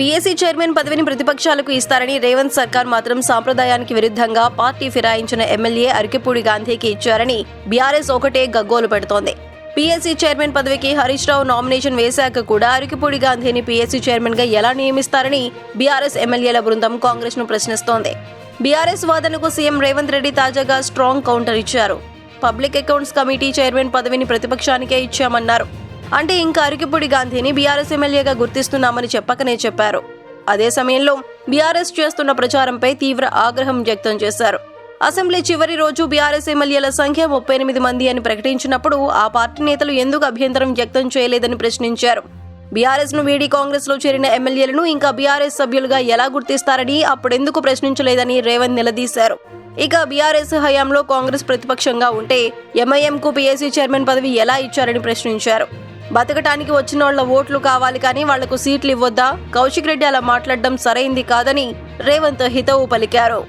PSC chairman పదవిని ప్రతిపక్షాలకు ఇస్తారని రేవంత్ సర్కార్ మాత్రం సాంప్రదాయానికి విరుద్ధంగా పార్టీ ఫిరాయించిన ఎమ్మెల్యే అరికెపూడి గాంధీకి ఇచ్చారని బీఆర్ఎస్ ఒకటే గగ్గోలు పెడుతోంది. పీఎస్సీ చైర్మన్ పదవికి హరీష్ రావు నామినేషన్ వేశాక కూడా అరికిపూడి గాంధీని పీఎస్సీ చైర్మన్గా ఎలా నియమిస్తారని బీఆర్ఎస్ ఎమ్మెల్యేల బృందం కాంగ్రెస్ను ప్రశ్నిస్తోంది. బీఆర్ఎస్ వాదనకు సీఎం రేవంత్ రెడ్డి తాజాగా స్ట్రాంగ్ కౌంటర్ ఇచ్చారు. పబ్లిక్ అకౌంట్స్ కమిటీ చైర్మన్ పదవిని ప్రతిపక్షానికే ఇచ్చామన్నారు. అంటే ఇంకా అరికిపూడి గాంధీని బీఆర్ఎస్ ఎమ్మెల్యేగా గుర్తిస్తున్నామని చెప్పకనే చెప్పారు. అదే సమయంలో బీఆర్ఎస్ చేస్తున్న ప్రచారంపై తీవ్ర ఆగ్రహం వ్యక్తం చేశారు. అసెంబ్లీ చివరి రోజు బీఆర్ఎస్ ఎమ్మెల్యేల సంఖ్య ముప్పై ఎనిమిది మంది అని ప్రకటించినప్పుడు ఆ పార్టీ నేతలు ఎందుకు అభ్యంతరం వ్యక్తం చేయలేదని ప్రశ్నించారు. బీఆర్ఎస్ను వీడి కాంగ్రెస్లో చేరిన ఎమ్మెల్యేలను ఇంకా బీఆర్ఎస్ సభ్యులుగా ఎలా గుర్తిస్తారని అప్పుడెందుకు ప్రశ్నించలేదని రేవంత్ నిలదీశారు. ఇక బీఆర్ఎస్ హయాంలో కాంగ్రెస్ ప్రతిపక్షంగా ఉంటే ఎంఐఎంకు పీఏసీ చైర్మన్ పదవి ఎలా ఇచ్చారని ప్రశ్నించారు. బతకటానికి వచ్చిన వాళ్ళ ఓట్లు కావాలి కానీ వాళ్ళకు సీట్లు ఇవ్వొద్దా? కౌశిక్ రెడ్డి అలా మాట్లాడడం సరైంది కాదని రేవంత్ హితవు పలికారు.